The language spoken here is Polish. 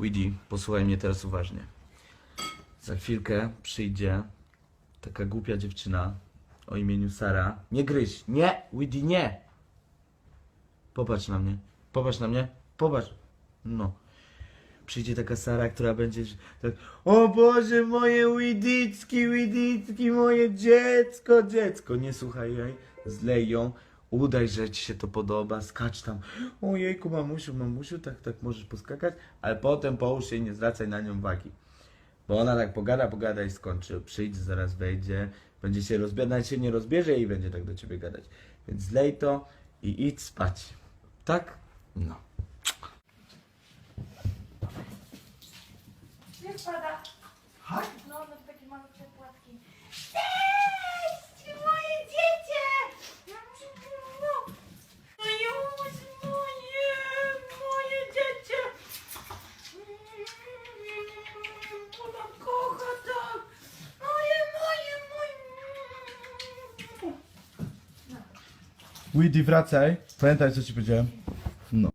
Weedy, posłuchaj mnie teraz uważnie. Za chwilkę przyjdzie taka głupia dziewczyna o imieniu Sara. Nie gryź! Nie! Weedy, nie! Popatrz na mnie. Popatrz na mnie. Popatrz. No. Przyjdzie taka Sara, która będzie tak O Boże, moje Widicki, Widicki, moje dziecko, dziecko. Nie słuchaj jej, zlej ją, udaj, że ci się to podoba, skacz tam. Ojejku, mamusiu, mamusiu, tak, tak możesz poskakać, ale potem połóż się i nie zwracaj na nią uwagi. Bo ona tak pogada, pogada i skończy. Przyjdzie, zaraz wejdzie, będzie się rozbierać, nawet się nie rozbierze i będzie tak do ciebie gadać. Więc zlej to i idź spać. Tak? No. Nie spada. Tak? No, no takie malutkie płatki. Cześć, moje dziecię! Moje, moje, moje dziecię! Ona kocha tak! Moje, moje, moje! Weedy, wracaj. Pamiętaj, co ci powiedziałem.